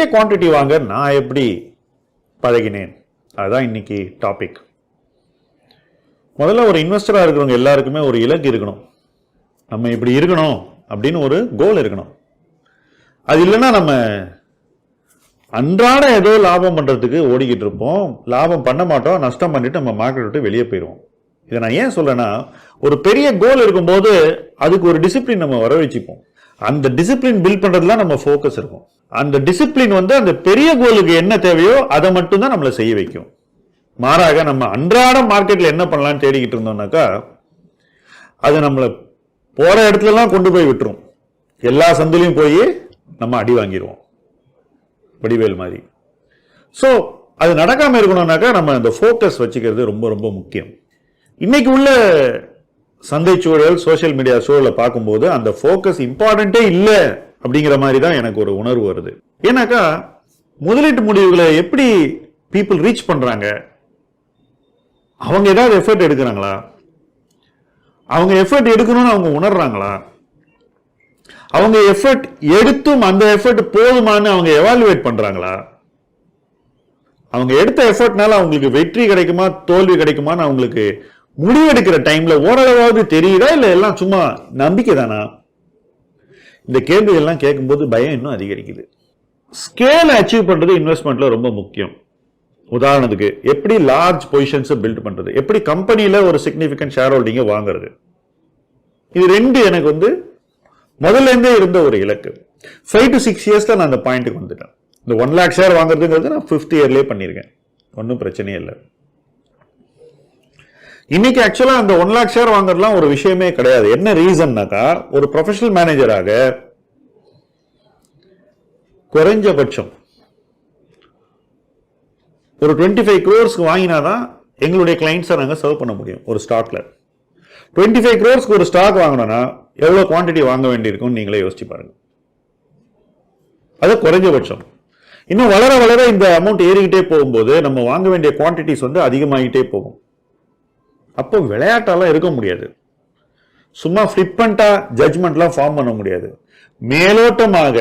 நிறைய குவான்டிட்டி வாங்க நான் எப்படி பழகினேன்? அதுதான் இன்னைக்கு டாபிக் முதல்ல ஒரு இன்வெஸ்டராக இருக்கிறவங்க எல்லாருக்குமே ஒரு இலக்கு இருக்கணும். நம்ம இப்படி இருக்கணும் அப்படின்னு ஒரு கோல் இருக்கணும். அது இல்லைன்னா நம்ம அன்றாட ஏதோ லாபம் பண்ணுறதுக்கு ஓடிக்கிட்டு இருப்போம். லாபம் பண்ண மாட்டோம் நஷ்டம் பண்ணிட்டு நம்ம மார்க்கெட் விட்டு வெளியே போயிடுவோம் இதை நான் ஏன் சொல்றேன்னா ஒரு பெரிய கோல் இருக்கும்போது அதுக்கு ஒரு டிசிப்ளின் நம்ம வர வச்சுப்போம் அந்த டிசிப்ளின் பில்ட் பண்றதுல நம்ம ஃபோக்கஸ் இருக்கும். அந்த டிசிப்ளின் வந்து அந்த பெரிய கோலுக்கு என்ன தேவையோ அதை மட்டும்தான் நம்மளை செய்ய வைக்கும். மாறாக நம்ம அன்றாட மார்க்கெட்டில் என்ன பண்ணலாம்னு தேடிக்கிட்டு இருந்தோம்னாக்கா அது நம்மளை போகிற இடத்துலலாம் கொண்டு போய் விட்டுரும். எல்லா சந்திலையும் போய் நம்ம அடி வாங்கிடுவோம் வடிவேல் மாதிரி. ஸோ அது நடக்காமல் இருக்கணும்னாக்கா நம்ம அந்த ஃபோக்கஸ் வச்சுக்கிறது ரொம்ப ரொம்ப முக்கியம். இன்னைக்கு உள்ள சந்தை சூழல் சோஷியல் மீடியா சூழலை பார்க்கும்போது அந்த ஃபோக்கஸ் இம்பார்ட்டண்ட்டே இல்லை. அப்படிங்கிற மாதிரி தான் எனக்கு ஒரு உணர்வு வருது. ஏன்னாக்கா முதலீட்டு முடிவுகளை எப்படி பீப்புள் ரீச் பண்ணுறாங்க அவங்க ஏதாவது எஃபர்ட் எடுக்கிறாங்களா? அவங்க எஃபர்ட் எடுக்கணும்னு அவங்க உணர்றாங்களா? அவங்க எஃபர்ட் எடுத்தும் அந்த எஃபர்ட் போதுமான்னு அவங்க எவாலுவேட் பண்ணுறாங்களா அவங்க எடுத்த எஃபர்ட்னால அவங்களுக்கு வெற்றி கிடைக்குமா தோல்வி கிடைக்குமான்னு அவங்களுக்கு முடிவெடுக்கிற டைம்ல ஓரளவாவது தெரியுதா இல்லை எல்லாம் சும்மா நம்பிக்கை தானா இந்த கேள்விகள்லாம் கேட்கும்போது பயம் இன்னும் அதிகரிக்குது. ஸ்கேல் அச்சீவ் பண்ணுறது இன்வெஸ்ட்மெண்ட்டில் ரொம்ப முக்கியம். உதாரணத்துக்கு எப்படி லார்ஜ் பொசிஷன்ஸை பில்ட் பண்ணுறது எப்படி கம்பெனியில ஒரு சிக்னிஃபிகண்ட் ஷேர் ஹோல்டிங்கை வாங்குறது? இது ரெண்டு எனக்கு வந்து முதல்லேருந்தே இருந்த ஒரு இலக்கு. ஃபைவ் டு சிக்ஸ் இயர்ஸில் நான் அந்த பாயிண்ட்டுக்கு வந்துட்டேன். இந்த ஒன் லேக் ஷேர் வாங்குறதுங்கிறது நான் ஃபிஃப்த் இயர்லேயே பண்ணியிருக்கேன். ஒன்றும் பிரச்சனையே இல்லை. இன்னைக்கு ஆக்சுவலாக அந்த ஒன் லேக் ஷேர் வாங்குறதுலாம் ஒரு விஷயமே கிடையாது. என்ன ரீசன்னாக்கா ஒரு ப்ரொஃபஷனல் மேனேஜராக குறைஞ்சபட்சம் ஒரு டுவெண்ட்டி ஃபைவ் க்ரோர்ஸ்க்கு வாங்கினா தான் எங்களுடைய கிளைண்ட்ஸை நாங்கள் சர்வ் பண்ண முடியும் ஒரு ஸ்டாக்கில் டுவெண்ட்டி ஃபைவ் க்ரோர்ஸ்க்கு ஒரு ஸ்டாக் வாங்கினோன்னா எவ்வளோ குவான்டிட்டி வாங்க வேண்டியிருக்கும்னு நீங்களே யோசிச்சு பாருங்கள் அது குறைஞ்சபட்சம். இன்னும் வளர வளர இந்த அமௌண்ட் ஏறிக்கிட்டே போகும்போது நம்ம வாங்க வேண்டிய குவான்டிட்டிஸ் வந்து அதிகமாகிட்டே போகும். அப்போ விளையாட்டெல்லாம் இருக்க முடியாது. சும்மா ஃப்ளிப்பண்ட்டாக ஜட்ஜ்மெண்ட்லாம் ஃபார்ம் பண்ண முடியாது. மேலோட்டமாக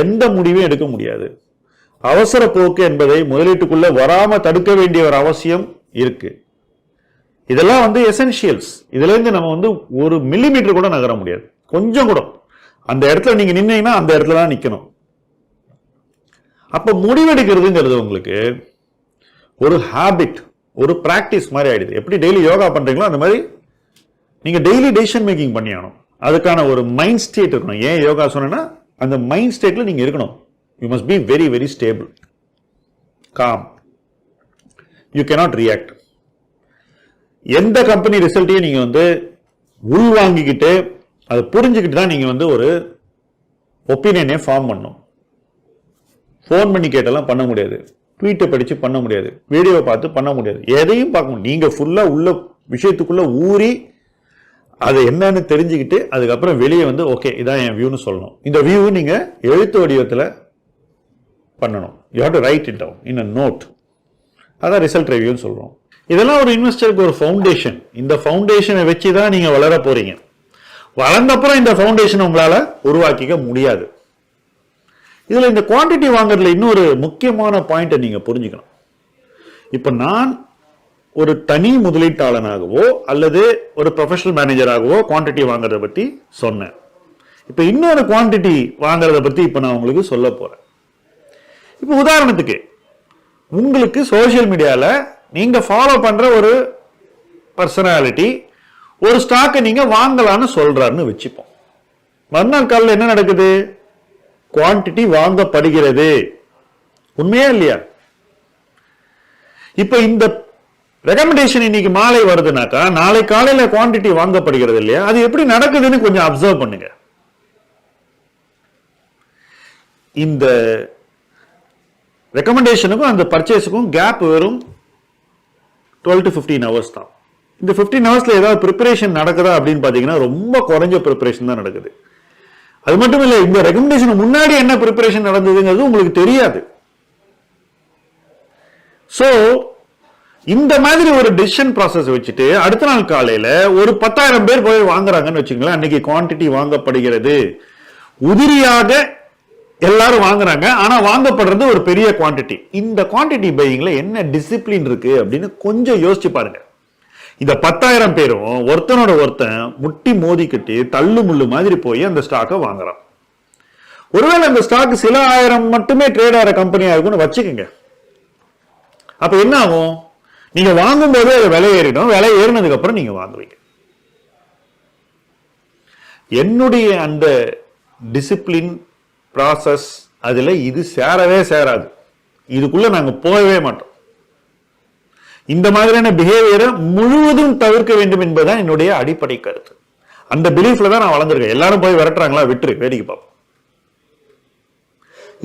எந்த முடிவும் எடுக்க முடியாது. அவசர போக்கு என்பதை முதலீட்டுக்குள்ள வராம தடுக்க வேண்டிய ஒரு அவசியம் இருக்கு. இதெல்லாம் வந்து எசென்ஷியல்ஸ் இதுலேருந்து நம்ம வந்து ஒரு மில்லிமீட்டர் கூட நகர முடியாது. கொஞ்சம் கூட. அந்த இடத்துல நீங்க நின்னீங்கன்னா அந்த இடத்துல தான் நிற்கணும் அப்போ முடிவெடுக்கிறதுங்கிறது உங்களுக்கு ஒரு ஹாபிட் ஒரு ப்ராக்டிஸ் மாதிரி ஆயிடுது. எப்படி டெய்லி யோகா பண்றீங்களோ அந்த மாதிரி நீங்க டெய்லி டெசிஷன் மேக்கிங் பண்ணியாகணும். அதுக்கான ஒரு மைண்ட் ஸ்டேட் இருக்கணும். ஏன் யோகா சொன்னேன்னா அந்த மைண்ட் ஸ்டேட்ல நீங்க இருக்கணும். You must be very very stable calm you cannot react எந்த கம்பெனி ரிசல்ட்டையும் நீங்க வந்து உள்வாங்கிக்கிட்டு அதை புரிஞ்சுக்கிட்டு தான் நீங்க வந்து ஒரு ஒப்பீனியனே ஃபார்ம் பண்ணும் ஃபோன் பண்ணி கேட்டெல்லாம் பண்ண முடியாது. ட்வீட்டை படித்து பண்ண முடியாது. வீடியோவை பார்த்து பண்ண முடியாது. எதையும் பார்க்க முடியும் நீங்கள் ஃபுல்லாக உள்ள விஷயத்துக்குள்ளே ஊறி அது என்னன்னு தெரிஞ்சுக்கிட்டு அதுக்கப்புறம் வெளியே வந்து ஓகே இதான் என் வியூன்னு சொல்லணும். இந்த வியூ நீங்கள் எழுத்து வடிவத்தில் பண்ணணும். You have to write it down in a note அதான் ரிசல்ட் ரிவ்யூன்னு சொல்கிறோம் இதெல்லாம் ஒரு இன்வெஸ்டருக்கு ஒரு ஃபவுண்டேஷன் இந்த ஃபவுண்டேஷனை வச்சு தான் நீங்கள் வளர போகிறீங்க வளர்ந்தப்புறம் இந்த ஃபவுண்டேஷன் உங்களால் உருவாக்கிக்க முடியாது. இதில் இந்த குவாண்டிட்டி வாங்குறதுல இன்னொரு முக்கியமான பாயிண்ட்டை நீங்கள் புரிஞ்சுக்கணும். இப்போ நான் ஒரு தனி முதலீட்டாளனாகவோ அல்லது ஒரு ப்ரொஃபஷனல் மேனேஜராகவோ குவாண்டிட்டி வாங்குறத பற்றி சொன்னேன். இப்போ இன்னொரு குவான்டிட்டி வாங்குறத பற்றி இப்போ நான் உங்களுக்கு சொல்ல போகிறேன் இப்போ உதாரணத்துக்கு உங்களுக்கு சோஷியல் மீடியாவில் நீங்கள் ஃபாலோ பண்ணுற ஒரு பர்சனாலிட்டி ஒரு ஸ்டாக்கை நீங்கள் வாங்கலாம்னு சொல்கிறாருன்னு வச்சுப்போம். மறுநாள் காலையில் என்ன நடக்குது? குவாண்டிட்டி வாங்கப்படுகிறது. உண்மையா இல்லையா? இப்ப இந்த ரெக்கமெண்டேஷன் இன்னைக்கு மாலை வருதுனாக்கா நாளை காலையில குவாண்டிட்டி வாங்கப்படுகிறது இல்லையா? அது எப்படி நடக்குதுன்னு கொஞ்சம் அப்சர்வ் பண்ணுங்க. இந்த ரெக்கமெண்டேஷனுக்கும் அந்த பர்ச்சேஸுக்கும் கேப் வெறும் டுவெல் டு ஃபிஃப்டீன் ஹவர்ஸ் தான். இந்த ஃபிஃப்டீன் ஹவர்ஸ்ல ஏதாவது ப்ரிப்பரேஷன் நடக்குதா அப்படின்னு பார்த்தீங்கன்னா ரொம்ப குறைஞ்ச ப்ரிப்பரேஷன் தான் நடக்குது. அது மட்டும் இல்லை இந்த ரெக்கமெண்டேஷன் முன்னாடி என்ன ப்ரிப்பரேஷன் நடந்ததுங்கிறது உங்களுக்கு தெரியாது. ஸோ இந்த மாதிரி ஒரு டிசிஷன் ப்ராசஸ் வச்சுட்டு அடுத்த நாள் காலையில ஒரு பத்தாயிரம் பேர் போய் வாங்குறாங்கன்னு வச்சுங்களேன் அன்னைக்கு குவாண்டிட்டி வாங்கப்படுகிறது. உதிரியாக எல்லாரும் வாங்குறாங்க ஆனா வாங்கப்படுறது ஒரு பெரிய குவான்டிட்டி இந்த குவாண்டிட்டி பையிங்ல என்ன டிசிப்ளின் இருக்கு அப்படின்னு கொஞ்சம் யோசிச்சு பாருங்க. இந்த பத்தாயிரம் பேரும் ஒருத்தனோட ஒருத்தன் முட்டி மோதிக்கிட்டு தள்ளு முள்ளு மாதிரி போய் அந்த ஸ்டாக்கை வாங்குறான். ஒருவேளை அந்த ஸ்டாக் சில ஆயிரம் மட்டுமே ட்ரேட் ஆகிற கம்பெனியா இருக்கும்னு வச்சுக்கோங்க. அப்ப என்ன ஆகும்? நீங்க வாங்கும் போது அது விலை ஏறிடும். விலை ஏறினதுக்கு அப்புறம் நீங்க வாங்குவீங்க. என்னுடைய அந்த டிசிப்ளின் ப்ராசஸ் அதில் இது சேரவே சேராது. இதுக்குள்ள நாங்கள் போகவே மாட்டோம். இந்த மாதிரியான பிஹேவியரை முழுவதும் தவிர்க்க வேண்டும் என்பதுதான் என்னுடைய அடிப்படை கருத்து. அந்த பிலீஃப்ல தான் நான் வளர்ந்துருக்கேன். எல்லாரும் போய் விரட்டுறாங்களா? விட்டுரு வேடிக்கை பார்ப்போம்.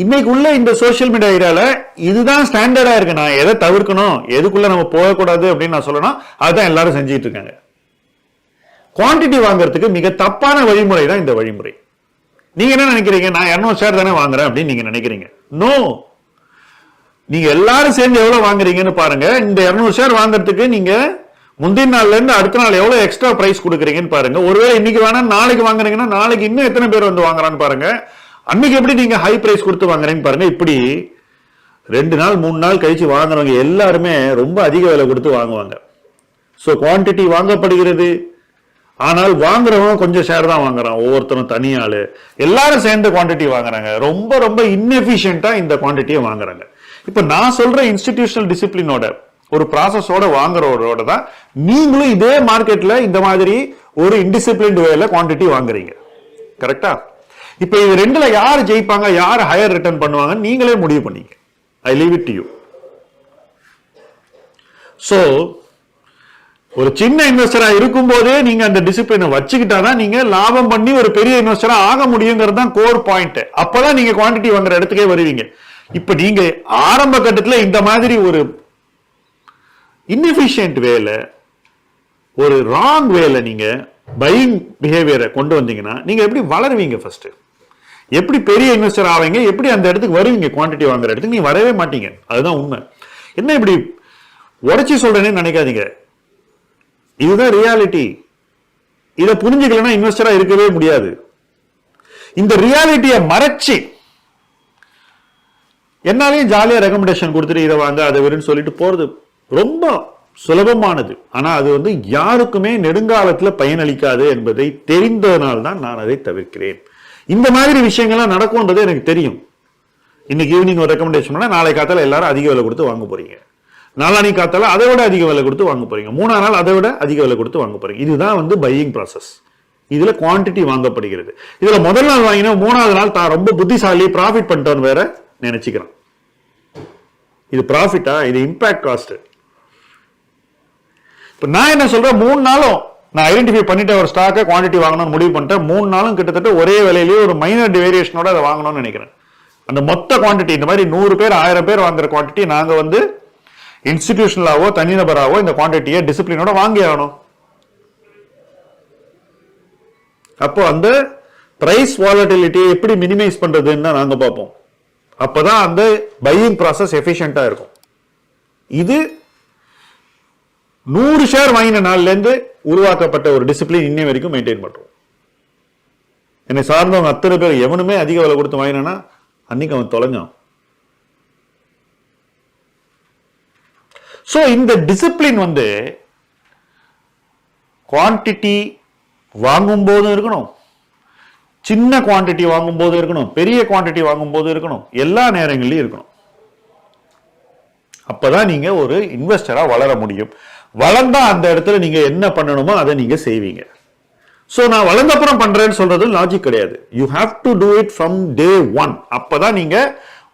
இன்னைக்கு உள்ள இந்த சோஷியல் மீடியா ஏரியால இதுதான் ஸ்டாண்டர்டா இருக்கு. நான் எதை தவிர்க்கணும்? எதுக்குள்ள நம்ம போகக்கூடாது அப்படின்னு நான் சொல்லணும் அதுதான் எல்லாரும் செஞ்சுட்டு இருக்காங்க. குவாண்டிட்டி வாங்குறதுக்கு மிக தப்பான வழிமுறை தான் இந்த வழிமுறை. நீங்க என்ன நினைக்கிறீங்க? நான் இரநூறு ஷேர் தானே வாங்குறேன் அப்படின்னு நீங்க நினைக்கிறீங்க. நோ நீங்க எல்லாரும் சேர்ந்து எவ்வளவு வாங்குறீங்கன்னு பாருங்க. இந்த இருநூறு ஷேர் வாங்குறதுக்கு நீங்க முந்தின நாள்ல இருந்து அடுத்த நாள் எவ்வளவு எக்ஸ்ட்ரா பிரைஸ் கொடுக்குறீங்கன்னு பாருங்க. ஒருவேளை இன்னைக்கு வேணா நாளைக்கு வாங்குறீங்கன்னா நாளைக்கு இன்னும் எத்தனை பேர் வந்து வாங்குறான்னு பாருங்க. அன்னைக்கு எப்படி நீங்க ஹை பிரைஸ் கொடுத்து வாங்குறீங்கன்னு பாருங்க. இப்படி ரெண்டு நாள் மூணு நாள் கழிச்சு வாங்குறவங்க எல்லாருமே ரொம்ப அதிக விலை கொடுத்து வாங்குவாங்க. ஸோ குவான்டிட்டி வாங்கப்படுகிறது. ஆனால் வாங்குறவங்க கொஞ்சம் ஷேர் தான் வாங்குறான். ஒவ்வொருத்தரும் தனியாள் எல்லாரும் சேர்ந்து குவான்டிட்டி வாங்குறாங்க. ரொம்ப ரொம்ப இன்எஃபிஷியண்டா இந்த குவான்டிட்டியை வாங்குறாங்க. இப்போ நான் சொல்ற இன்ஸ்டிடியூஷனல் டிசிப்ளினோட ஒரு ப்ராசஸோட வாங்குறவரோட தான் நீங்களும் இதே மார்க்கெட்ல இந்த மாதிரி ஒரு இன்டிசிப்ளின் வேல குவான்டிட்டி வாங்குறீங்க. கரெக்டா இப்போ இது ரெண்டுல யார் ஜெயிப்பாங்க யார் ஹையர் ரிட்டர்ன் பண்ணுவாங்க நீங்களே முடிவு பண்ணீங்க. I leave it you so ஒரு சின்ன இன்வெஸ்டரா இருக்கும்போதே நீங்க அந்த டிசிப்ளினை வச்சுக்கிட்டாதான் நீங்க லாபம் பண்ணி ஒரு பெரிய இன்வெஸ்டரா ஆக முடியுங்கிறது தான் கோர் பாயிண்ட் அப்பதான் நீங்க குவான்டிட்டி வாங்குற இடத்துக்கே வருவீங்க. இப்ப நீங்க ஆரம்ப கட்டத்தில் இந்த மாதிரி ஒரு இன்எஃபிஷியன்ட் வேல ஒரு ராங் வேல நீங்க பையிங் பிஹேவியரை கொண்டு வந்தீங்கன்னா நீங்க எப்படி வளருவீங்க ஃபர்ஸ்ட் எப்படி பெரிய இன்வெஸ்டர் ஆவீங்க? எப்படி அந்த இடத்துக்கு வருவீங்க? குவான்டிட்டி வாங்குற இடத்துக்கு நீங்க வரவே மாட்டீங்க. அதுதான் உண்மை. என்ன இப்படி உடச்சி சொல்றேன்னு நினைக்காதீங்க. இதுதான் ரியாலிட்டி இதை புரிஞ்சுக்கலன்னா இன்வெஸ்டரா இருக்கவே முடியாது. இந்த ரியாலிட்டியை மறைச்சு என்னாலையும் ஜாலியாக ரெக்கமெண்டேஷன் கொடுத்துட்டு இதை வாங்க அதை வருன்னு சொல்லிட்டு போகிறது ரொம்ப சுலபமானது. ஆனால் அது வந்து யாருக்குமே நெடுங்காலத்தில் பயனளிக்காது என்பதை தெரிந்ததனால் தான் நான் அதை தவிர்க்கிறேன். இந்த மாதிரி விஷயங்கள்லாம் நடக்கும்ன்றது எனக்கு தெரியும். இன்னைக்கு ஈவினிங் ஒரு ரெக்கமெண்டேஷன் பண்ணால் நாளை காத்தால எல்லாரும் அதிக விலை கொடுத்து வாங்க போறீங்க. நாளானி காத்தால அதை விட அதிக விலை கொடுத்து வாங்க போறீங்க. மூணா நாள் அதை விட அதிக விலை கொடுத்து வாங்க போறீங்க. இதுதான் வந்து பையிங் ப்ராசஸ் இதுல குவான்டிட்டி வாங்கப்படுகிறது. இதுல முதல் நாள் வாங்கினா மூணாவது நாள் தான் ரொம்ப புத்திசாலி ப்ராஃபிட் பண்ணிட்டோன்னு வேற. நினைச்சுக்கிறான் இது ப்ராஃபிட்டா இது இம்பாக்ட் காஸ்ட் இப்போ நான் என்ன சொல்றேன்? மூணு நாளும் நான் ஐடென்டிஃபை பண்ணிட்டு ஒரு ஸ்டாக்கை குவான்டிட்டி வாங்கணும்னு முடிவு பண்ணிட்டேன். மூணு நாளும் கிட்டத்தட்ட ஒரே விலையிலேயே ஒரு மைனர் வேரியேஷனோட அதை வாங்கணும்னு நினைக்கிறேன். அந்த மொத்த குவான்டிட்டி இந்த மாதிரி நூறு பேர் ஆயிரம் பேர் வாங்குற குவான்டிட்டி நாங்கள் வந்து இன்ஸ்டிடியூஷனலாவோ தனிநபராகவோ இந்த குவான்டிட்டியை டிசிப்ளினோட வாங்கி ஆகணும். அப்போ அந்த பிரைஸ் வாலட்டிலிட்டியை எப்படி மினிமைஸ் பண்றதுன்னு தான் நாங்கள் பார்ப்போம். அப்போதான் அந்த பையிங் ப்ராசஸ் எஃபிஷியண்ட்டாக இருக்கும். இது நூறு ஷேர் வாங்கின நாள்லேருந்து உருவாக்கப்பட்ட ஒரு டிசிப்ளின் இன்னை வரைக்கும் மெயின்டைன் பண்ணுறோம் என்னை சார்ந்தவங்க அத்தனை பேர் எவனுமே அதிக விலை கொடுத்து வாங்கினேன்னா அன்னைக்கு அவன் தொலைஞ்சான். ஸோ இந்த டிசிப்ளின் வந்து குவான்டிட்டி வாங்கும் போதும் இருக்கணும். சின்ன குவான்டிட்டி வாங்கும் போது இருக்கணும் பெரிய குவான்டிட்டி வாங்கும் போது இருக்கணும். எல்லா நேரங்கள்லயும் இருக்கணும். அப்பதான் நீங்க ஒரு இன்வெஸ்டரா வளர முடியும். வளர்ந்தா அந்த இடத்துல நீங்க என்ன பண்ணணுமோ அதை நீங்க செய்வீங்க. ஸோ நான் வளர்ந்த அப்புறம் பண்றேன்னு சொல்றது லாஜிக் கிடையாது. You have to do it from day one அப்பதான் நீங்க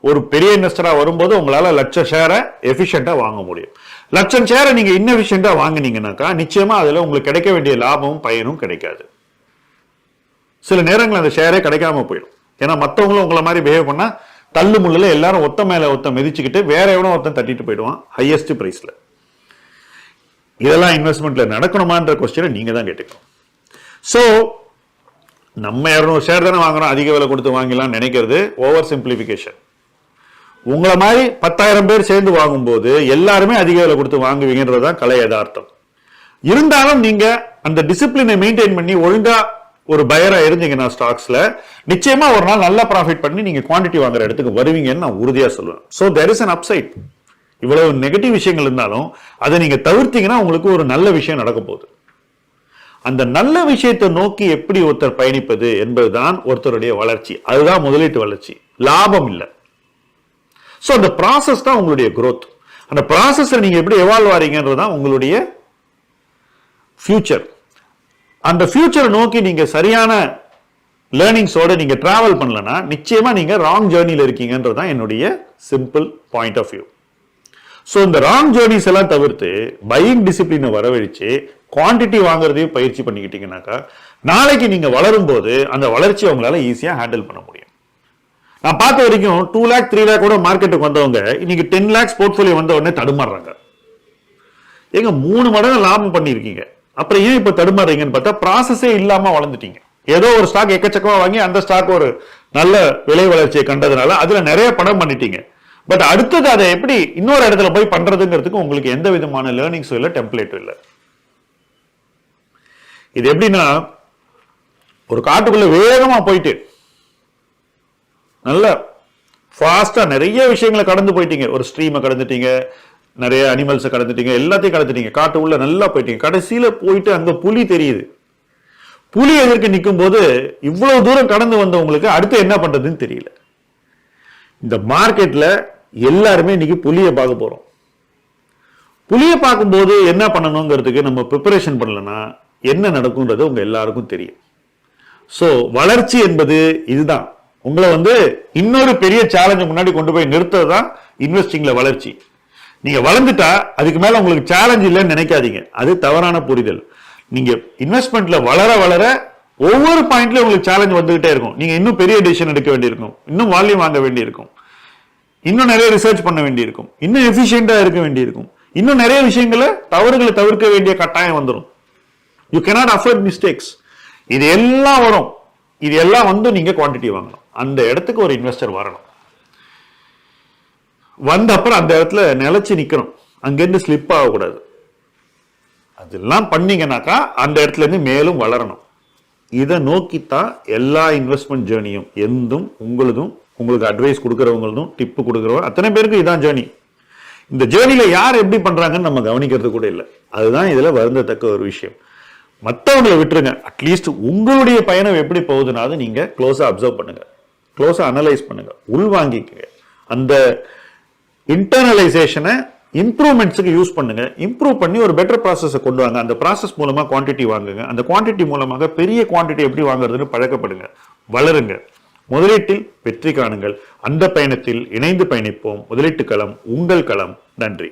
ஒரு பெரிய இன்வெஸ்டரா வரும்போது உங்களால லட்ச ஷேரை எஃபிஷியண்டா வாங்க முடியும். லட்சம் ஷேரை நீங்க இன்னெஃபிஷியண்டா வாங்குனீங்கன்னாக்கா நிச்சயமா அதுல உங்களுக்கு கிடைக்க வேண்டிய லாபமும் பயனும் கிடைக்காது. சில நேரங்கள் அந்த ஷேரே கிடைக்காம போயிடும். ஏன்னா மற்றவங்களும் உங்களை மாதிரி பிஹேவ் பண்ணால் தள்ளு முள்ளில் எல்லாரும் ஒத்த மேலே ஒத்த மிதிச்சுக்கிட்டு வேற எவனோ ஒருத்தன் தட்டிட்டு போயிடுவான் ஹையஸ்ட் ப்ரைஸில் இதெல்லாம் இன்வெஸ்ட்மெண்ட்ல நடக்கணுமான்ற கொஸ்டினை நீங்கள் தான் கேட்டுக்கணும். ஸோ நம்ம இரநூறு ஷேர் தானே வாங்குறோம் அதிக விலை கொடுத்து வாங்கிலாம் நினைக்கிறது ஓவர் சிம்பிளிஃபிகேஷன் உங்களை மாதிரி பத்தாயிரம் பேர் சேர்ந்து வாங்கும்போது எல்லாருமே அதிக விலை கொடுத்து வாங்குவீங்கன்றது தான் கலை யதார்த்தம். இருந்தாலும் நீங்கள் அந்த டிசிப்ளினை மெயின்டைன் பண்ணி ஒழுங்காக ஒரு பயரா இருந்தீங்கன்னா ஸ்டாக்ஸ்ல நிச்சயமா ஒரு நாள் நல்ல ப்ராஃபிட் பண்ணி நீங்க குவான்டிட்டி வாங்குற இடத்துக்கு வருவீங்கன்னு நான் உறுதியா சொல்லுவேன். So there is an upside இவ்வளவு நெகட்டிவ் விஷயங்கள் இருந்தாலும் அதை நீங்க தவிர்த்தீங்கன்னா உங்களுக்கு ஒரு நல்ல விஷயம் நடக்க போகுது. அந்த நல்ல விஷயத்தை நோக்கி எப்படி ஒருத்தர் பயணிப்பது என்பதுதான் ஒருத்தருடைய வளர்ச்சி. அதுதான் முதலீட்டு வளர்ச்சி. லாபம் இல்லை. ஸோ அந்த ப்ராசஸ் தான் உங்களுடைய குரோத் அந்த ப்ராசஸை நீங்க எப்படி எவால்வ் ஆறீங்கன்றது தான் உங்களுடைய ஃபியூச்சர் அந்த ஃபியூச்சரை நோக்கி நீங்க சரியான லேர்னிங்ஸோட நீங்க டிராவல் பண்ணலனா நிச்சயமா நீங்க ராங் ஜேர்னியில் இருக்கீங்கன்றது தான் என்னுடைய simple point of view so இந்த ராங் ஜேர்னிஸ் எல்லாம் தவிர்த்து பையிங் டிசிப்ளினை வரவழிச்சு குவாண்டிட்டி வாங்குறதையும் பயிற்சி பண்ணிக்கிட்டீங்கன்னாக்கா நாளைக்கு நீங்க வளரும் போது அந்த வளர்ச்சி அவங்களால ஈஸியா ஹேண்டில் பண்ண முடியும். நான் பார்த்த வரைக்கும் டூ லேக் த்ரீ லேக் கூட மார்க்கெட்டுக்கு வந்தவங்க இன்னைக்கு டென் லேக்ஸ் போர்ட்ஃபோலியோ வந்த உடனே தடுமாறுறாங்க. ஏங்க மூணு மடங்கு லாபம் பண்ணியிருக்கீங்க. அப்புறம் ஏன் இப்ப தடுமாறுறீங்கன்னு பார்த்தா ப்ராசஸே இல்லாம வளர்ந்துட்டீங்க. ஏதோ ஒரு ஸ்டாக் எக்கச்சக்கமா வாங்கி அந்த ஸ்டாக் ஒரு நல்ல விலை வளர்ச்சியை கண்டதுனால அதுல நிறைய பணம் பண்ணிட்டீங்க. பட் அடுத்தது அதை எப்படி இன்னொரு இடத்துல போய் பண்றதுங்கிறதுக்கு உங்களுக்கு எந்த விதமான லேர்னிங்ஸும் இல்லை டெம்ப்ளேட்டும் இல்லை. இது எப்படின்னா ஒரு காட்டுக்குள்ள வேகமா போயிட்டு நல்ல ஃபாஸ்டா நிறைய விஷயங்களை கடந்து போயிட்டீங்க. ஒரு ஸ்ட்ரீமை கடந்துட்டீங்க. நிறைய அனிமல்ஸை கடந்துட்டீங்க எல்லாத்தையும் கடந்துட்டீங்க. காட்டு உள்ள நல்லா போயிட்டீங்க. கடைசியில போயிட்டு அங்க புலி தெரியுது. புலி எதிர்க்க நிற்கும் போது இவ்வளவு தூரம் கடந்து வந்தவங்களுக்கு அடுத்து என்ன பண்றதுன்னு தெரியல. இந்த மார்க்கெட்ல எல்லாருமே இன்னைக்கு புலியை பார்க்க போறோம். புலியை பார்க்கும்போது என்ன பண்ணணுங்கிறதுக்கு நம்ம ப்ரிப்பரேஷன் பண்ணலன்னா என்ன நடக்கும்ன்றது உங்க எல்லாருக்கும் தெரியும். ஸோ வளர்ச்சி என்பது இதுதான். உங்களை வந்து இன்னொரு பெரிய சேலஞ்சு முன்னாடி கொண்டு போய் நிறுத்துறது தான் இன்வெஸ்டிங்ல வளர்ச்சி. நீங்க வளர்ந்துட்டா அதுக்கு மேல உங்களுக்கு சேலஞ்ச் இல்லைன்னு நினைக்காதீங்க. அது தவறான புரிதல். நீங்க இன்வெஸ்ட்மெண்ட்ல வளர வளர ஒவ்வொரு பாயிண்ட்லயும் உங்களுக்கு சேலஞ்ச் வந்துகிட்டே இருக்கும். நீங்க இன்னும் பெரிய டிசிஷன் எடுக்க வேண்டியிருக்கும். இன்னும் வால்யூம் வாங்க வேண்டியிருக்கும். இன்னும் நிறைய ரிசர்ச் பண்ண வேண்டியிருக்கும். இன்னும் எஃபிஷியண்டா இருக்க வேண்டியிருக்கும். இன்னும் நிறைய விஷயங்களை தவறுகளை தவிர்க்க வேண்டிய கட்டாயம் வந்துடும் யூ கெனாட் அஃபோர்ட் மிஸ்டேக்ஸ் இது எல்லாம் வரும். இது எல்லாம் வந்து நீங்க குவாண்டிட்டி வாங்கணும். அந்த இடத்துக்கு ஒரு இன்வெஸ்டர் வரணும். வந்த அப்புறம் அந்த இடத்துல நிலச்சி நிற்கணும் அங்கேருந்து ஸ்லிப் ஆகக்கூடாது. அதெல்லாம் பண்ணீங்கன்னாக்கா அந்த இடத்துல இருந்து மேலும் வளரணும். இதை நோக்கித்தான் எல்லா இன்வெஸ்ட்மெண்ட் ஜேர்னியும் எந்தும் உங்களுதும் உங்களுக்கு அட்வைஸ் கொடுக்குறவங்களும் டிப்பு கொடுக்குறவங்க அத்தனை பேருக்கு இதான் ஜேர்னி இந்த ஜேர்னியில் யார் எப்படி பண்றாங்கன்னு நம்ம கவனிக்கிறது கூட இல்லை. அதுதான் இதில் வருந்தத்தக்க ஒரு விஷயம். மற்றவங்களை விட்டுருங்க. அட்லீஸ்ட் உங்களுடைய பயணம் எப்படி போகுதுனாவது நீங்கள் க்ளோஸாக அப்சர்வ் பண்ணுங்க. க்ளோஸாக அனலைஸ் பண்ணுங்க. உள்வாங்கிக்கங்க. அந்த இன்டர்னலைசேஷனை இம்ப்ரூவ்மெண்ட்ஸுக்கு யூஸ் பண்ணுங்க. இம்ப்ரூவ் பண்ணி ஒரு பெட்டர் ப்ராசஸை கொண்டு வாங்க. அந்த ப்ராசஸ் மூலமா குவான்டிட்டி வாங்குங்க. அந்த குவான்டிட்டி மூலமாக பெரிய குவான்டிட்டி எப்படி வாங்குறதுன்னு பழக்கப்படுங்க. வளருங்க. முதலீட்டில் வெற்றி காணுங்கள். அந்த பயணத்தில் இணைந்து பயணிப்போம். முதலீட்டு களம் உங்கள் களம். நன்றி.